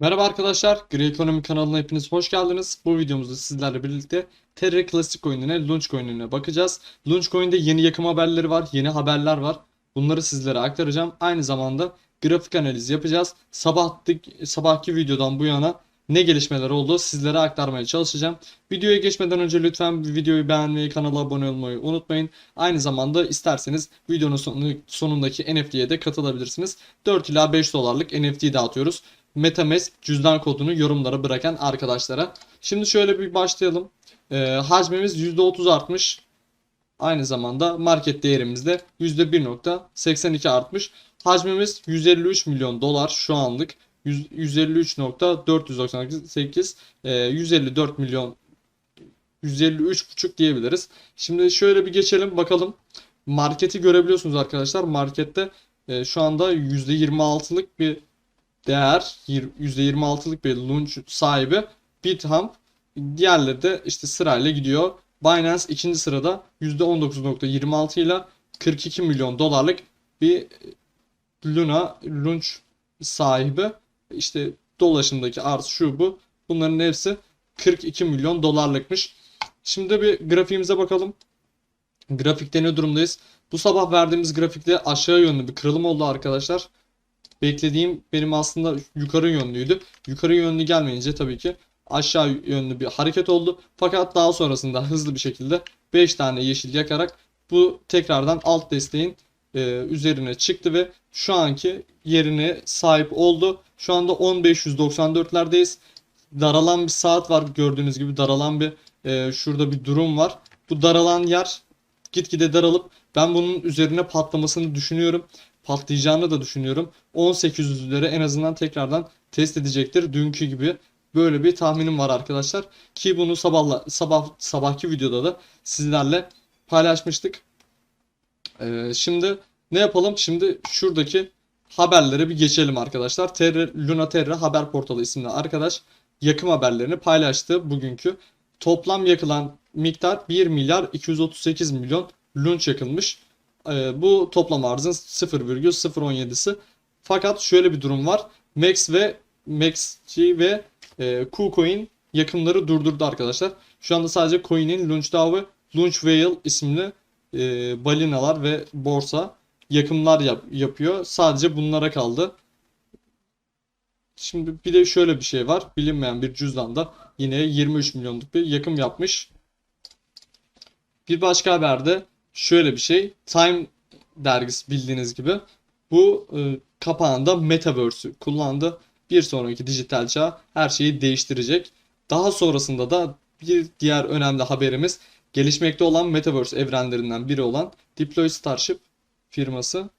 Merhaba arkadaşlar, Gri Ekonomi kanalına hepiniz hoş geldiniz. Bu videomuzda sizlerle birlikte Terra Classic coin'ine, Launch coin'ine bakacağız. Launch coin'de yeni yakım haberleri var, yeni haberler var. Bunları sizlere aktaracağım. Aynı zamanda grafik analiz yapacağız. Sabah, sabahki videodan bu yana ne gelişmeler oldu sizlere aktarmaya çalışacağım. Videoya geçmeden önce lütfen videoyu beğenmeyi, kanala abone olmayı unutmayın. Aynı zamanda isterseniz videonun sonu, sonundaki NFT'ye de katılabilirsiniz. 4 ila 5 dolarlık NFT dağıtıyoruz. MetaMask cüzdan kodunu yorumlara bırakan arkadaşlara. Şimdi şöyle bir başlayalım. Ee, hacmimiz %30 artmış. Aynı zamanda market değerimiz de %1.82 artmış. Hacmimiz 153 milyon dolar şu anlık. 153.498 e, 154 milyon 153.5 diyebiliriz. Şimdi şöyle bir geçelim bakalım. Marketi görebiliyorsunuz arkadaşlar. Markette e, şu anda %26'lık bir değer %26'lık bir launch sahibi Bithumb. Diğerleri de işte sırayla gidiyor. Binance ikinci sırada %19.26 ile 42 milyon dolarlık bir Luna launch sahibi. İşte dolaşımdaki arz şu bu. Bunların hepsi 42 milyon dolarlıkmış. Şimdi bir grafiğimize bakalım. Grafikte ne durumdayız? Bu sabah verdiğimiz grafikte aşağı yönlü bir kırılım oldu arkadaşlar beklediğim benim aslında yukarı yönlüydü. Yukarı yönlü gelmeyince tabii ki aşağı yönlü bir hareket oldu. Fakat daha sonrasında hızlı bir şekilde 5 tane yeşil yakarak bu tekrardan alt desteğin e, üzerine çıktı ve şu anki yerine sahip oldu. Şu anda 10.594'lerdeyiz. Daralan bir saat var gördüğünüz gibi daralan bir e, şurada bir durum var. Bu daralan yer gitgide daralıp ben bunun üzerine patlamasını düşünüyorum patlayacağını da düşünüyorum. 1800'lere en azından tekrardan test edecektir. Dünkü gibi böyle bir tahminim var arkadaşlar. Ki bunu sabahla, sabah sabahki videoda da sizlerle paylaşmıştık. Ee, şimdi ne yapalım? Şimdi şuradaki haberlere bir geçelim arkadaşlar. Terra, Luna Terra haber portalı isimli arkadaş yakım haberlerini paylaştı bugünkü. Toplam yakılan miktar 1 milyar 238 milyon lunch yakılmış. E, bu toplam arzın 0,017'si. Fakat şöyle bir durum var. Max ve MaxG ve e, KuCoin yakımları durdurdu arkadaşlar. Şu anda sadece coin'in LaunchDAO ve Launch Whale isimli e, balinalar ve borsa yakımlar yap, yapıyor. Sadece bunlara kaldı. Şimdi bir de şöyle bir şey var. Bilinmeyen bir cüzdanda yine 23 milyonluk bir yakım yapmış. Bir başka haberde şöyle bir şey. Time dergisi bildiğiniz gibi bu e, kapağında Metaverse'ü kullandı. Bir sonraki dijital çağ her şeyi değiştirecek. Daha sonrasında da bir diğer önemli haberimiz gelişmekte olan Metaverse evrenlerinden biri olan Deploy Starship firması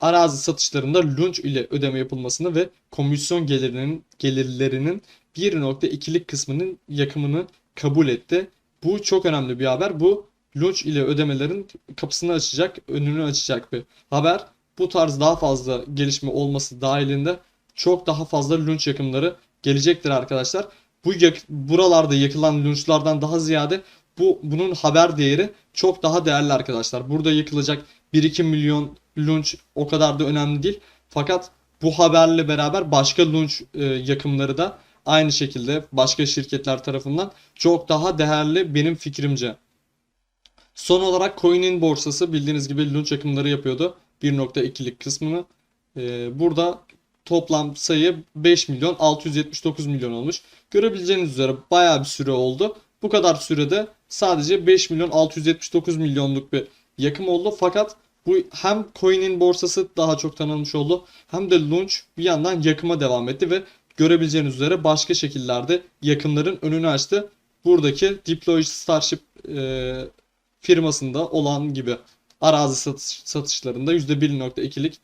arazi satışlarında launch ile ödeme yapılmasını ve komisyon gelirinin gelirlerinin 1.2'lik kısmının yakımını kabul etti. Bu çok önemli bir haber. Bu launch ile ödemelerin kapısını açacak, önünü açacak bir haber. Bu tarz daha fazla gelişme olması dahilinde çok daha fazla launch yakımları gelecektir arkadaşlar. Bu yak buralarda yakılan launchlardan daha ziyade bu bunun haber değeri çok daha değerli arkadaşlar. Burada yakılacak 1-2 milyon launch o kadar da önemli değil. Fakat bu haberle beraber başka launch e, yakımları da aynı şekilde başka şirketler tarafından çok daha değerli benim fikrimce. Son olarak Coin'in borsası bildiğiniz gibi launch akımları yapıyordu. 1.2'lik kısmını. Ee, burada toplam sayı 5 milyon 679 milyon olmuş. Görebileceğiniz üzere baya bir süre oldu. Bu kadar sürede sadece 5 milyon 679 milyonluk bir yakım oldu. Fakat bu hem coin'in borsası daha çok tanınmış oldu hem de launch bir yandan yakıma devam etti ve görebileceğiniz üzere başka şekillerde yakımların önünü açtı. Buradaki Deploy Starship e, firmasında olan gibi arazi satış, satışlarında %1.2'lik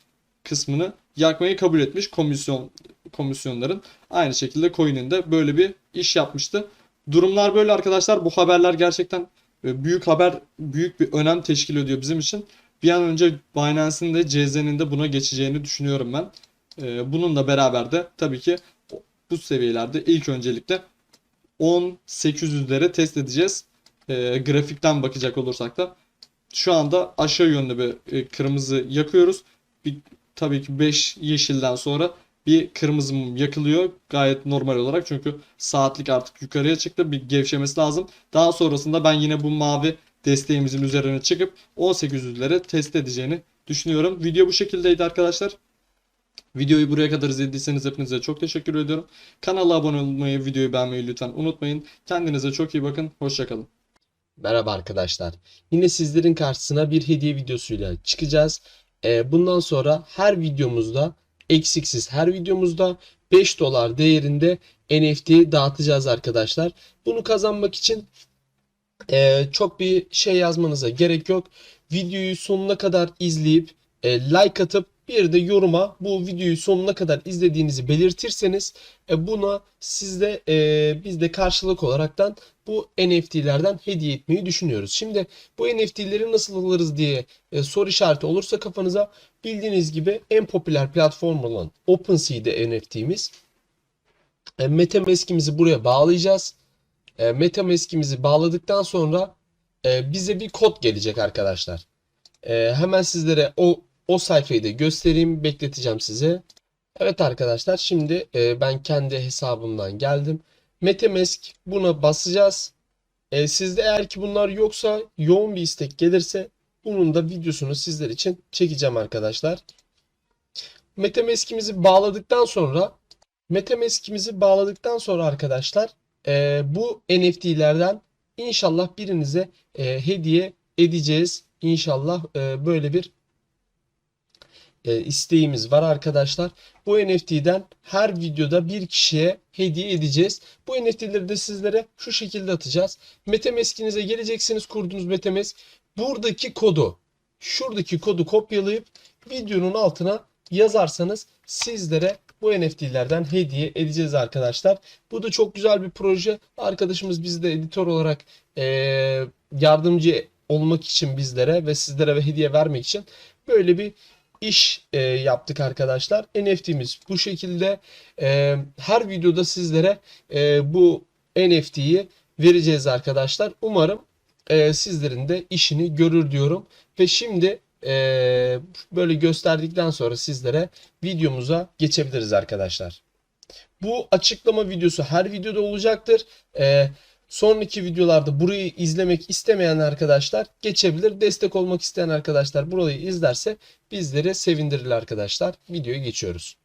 kısmını yakmayı kabul etmiş komisyon komisyonların. Aynı şekilde coin'in de böyle bir iş yapmıştı. Durumlar böyle arkadaşlar. Bu haberler gerçekten e, büyük haber, büyük bir önem teşkil ediyor bizim için. Bir an önce Binance'in de CZ'nin de buna geçeceğini düşünüyorum ben. E, bununla beraber de tabii ki bu seviyelerde ilk öncelikle 10.800'lere test edeceğiz e, grafikten bakacak olursak da şu anda aşağı yönlü bir e, kırmızı yakıyoruz. Bir, tabii ki 5 yeşilden sonra bir kırmızı mum yakılıyor gayet normal olarak çünkü saatlik artık yukarıya çıktı bir gevşemesi lazım. Daha sonrasında ben yine bu mavi desteğimizin üzerine çıkıp 1800'lere test edeceğini düşünüyorum. Video bu şekildeydi arkadaşlar. Videoyu buraya kadar izlediyseniz hepinize çok teşekkür ediyorum. Kanala abone olmayı, videoyu beğenmeyi lütfen unutmayın. Kendinize çok iyi bakın. Hoşçakalın. Merhaba arkadaşlar. Yine sizlerin karşısına bir hediye videosuyla çıkacağız. Ee, bundan sonra her videomuzda eksiksiz her videomuzda 5 dolar değerinde NFT dağıtacağız arkadaşlar. Bunu kazanmak için e, çok bir şey yazmanıza gerek yok. Videoyu sonuna kadar izleyip e, like atıp bir de yoruma bu videoyu sonuna kadar izlediğinizi belirtirseniz e, buna sizde e, biz de karşılık olaraktan bu NFT'lerden hediye etmeyi düşünüyoruz. Şimdi bu NFT'leri nasıl alırız diye e, soru işareti olursa kafanıza bildiğiniz gibi en popüler platform olan OpenSea'de NFT'miz. E, MetaMask'imizi buraya bağlayacağız. E, MetaMask'imizi bağladıktan sonra e, bize bir kod gelecek arkadaşlar. E, hemen sizlere o o sayfayı da göstereyim, bekleteceğim size. Evet arkadaşlar, şimdi e, ben kendi hesabımdan geldim. MetaMask buna basacağız. E, sizde eğer ki bunlar yoksa yoğun bir istek gelirse bunun da videosunu sizler için çekeceğim arkadaşlar. MetaMask'imizi bağladıktan sonra MetaMask'imizi bağladıktan sonra arkadaşlar e, bu NFT'lerden inşallah birinize e, hediye edeceğiz. İnşallah e, böyle bir e, isteğimiz var arkadaşlar. Bu NFT'den her videoda bir kişiye hediye edeceğiz. Bu NFT'leri de sizlere şu şekilde atacağız. MetaMask'inize geleceksiniz kurduğunuz MetaMask. Buradaki kodu, şuradaki kodu kopyalayıp videonun altına yazarsanız sizlere bu NFT'lerden hediye edeceğiz arkadaşlar. Bu da çok güzel bir proje. Arkadaşımız bizde editör olarak e, yardımcı olmak için bizlere ve sizlere ve hediye vermek için böyle bir iş e, yaptık arkadaşlar. NFT'miz bu şekilde. E, her videoda sizlere e, bu NFT'yi vereceğiz arkadaşlar. Umarım e, sizlerin de işini görür diyorum. Ve şimdi e, böyle gösterdikten sonra sizlere videomuza geçebiliriz arkadaşlar. Bu açıklama videosu her videoda olacaktır. E, Sonraki videolarda burayı izlemek istemeyen arkadaşlar geçebilir. Destek olmak isteyen arkadaşlar burayı izlerse bizleri sevindirir arkadaşlar. Videoya geçiyoruz.